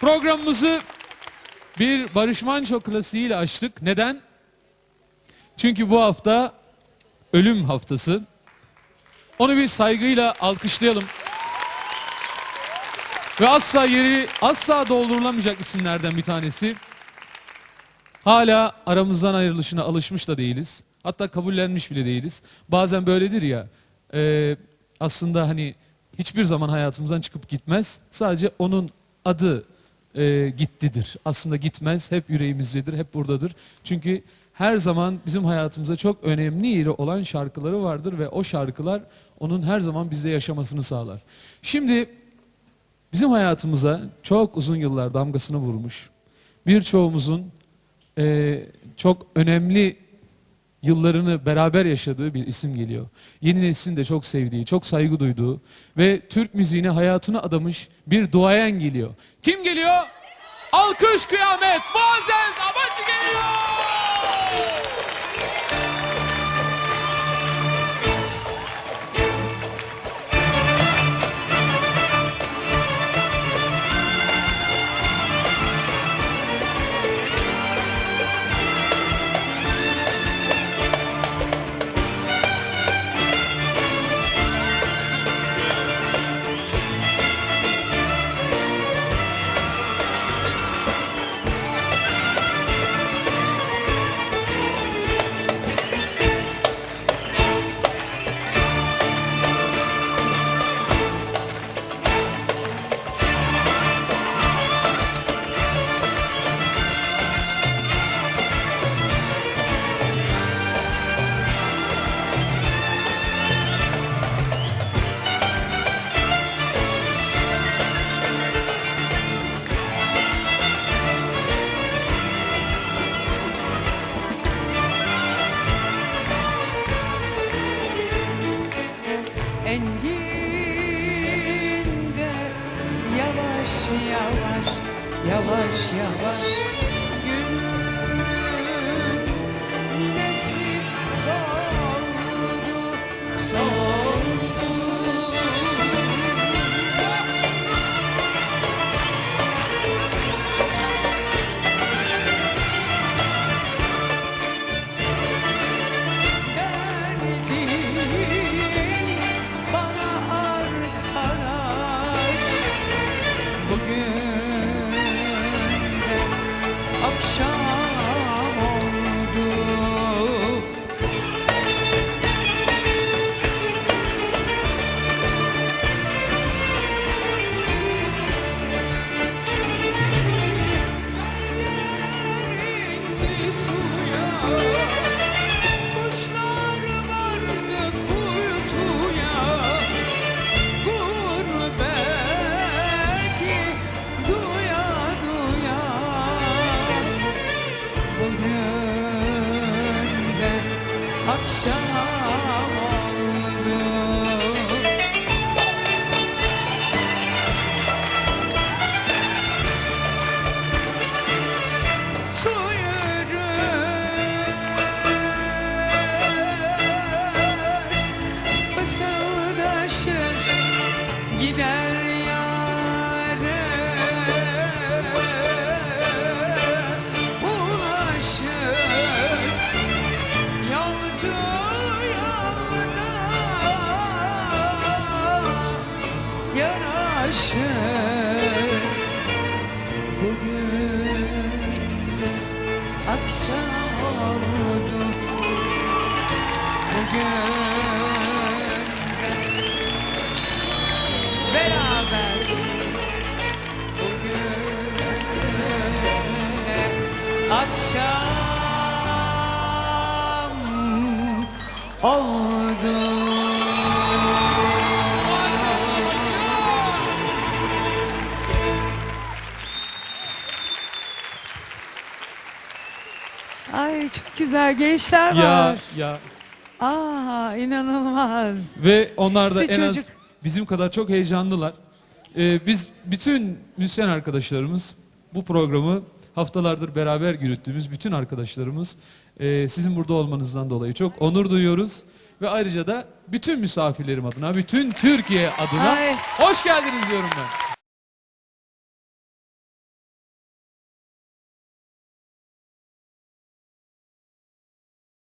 Programımızı bir Barış Manço klasiğiyle açtık. Neden? Çünkü bu hafta ölüm haftası. Onu bir saygıyla alkışlayalım. Ve asla yeri asla doldurulamayacak isimlerden bir tanesi. Hala aramızdan ayrılışına alışmış da değiliz. Hatta kabullenmiş bile değiliz. Bazen böyledir ya. e, aslında hani hiçbir zaman hayatımızdan çıkıp gitmez. Sadece onun adı e, gittidir. Aslında gitmez. Hep yüreğimizdedir. Hep buradadır. Çünkü her zaman bizim hayatımızda çok önemli yeri olan şarkıları vardır ve o şarkılar onun her zaman bizde yaşamasını sağlar. Şimdi bizim hayatımıza çok uzun yıllar damgasını vurmuş. Birçoğumuzun e, çok önemli yıllarını beraber yaşadığı bir isim geliyor. Yeni neslin de çok sevdiği, çok saygı duyduğu ve Türk müziğine hayatını adamış bir duayen geliyor. Kim geliyor? Alkış kıyamet Muazzez Abacı geliyor. Enginde yavaş yavaş yavaş yavaş akşam Yanaşır Bugün de akşam oldu Bugün de beraber. Bugün de akşam oldu Ay çok güzel gençler Ya var. ya Aa inanılmaz. ve onlar da İşte en az çocuk- bizim kadar çok heyecanlılar. Ee, biz bütün müzisyen arkadaşlarımız bu programı haftalardır beraber yürüttüğümüz bütün arkadaşlarımız e, sizin burada olmanızdan dolayı çok onur duyuyoruz. Ve ayrıca da bütün misafirlerim adına, bütün Türkiye adına Ay. hoş geldiniz diyorum ben.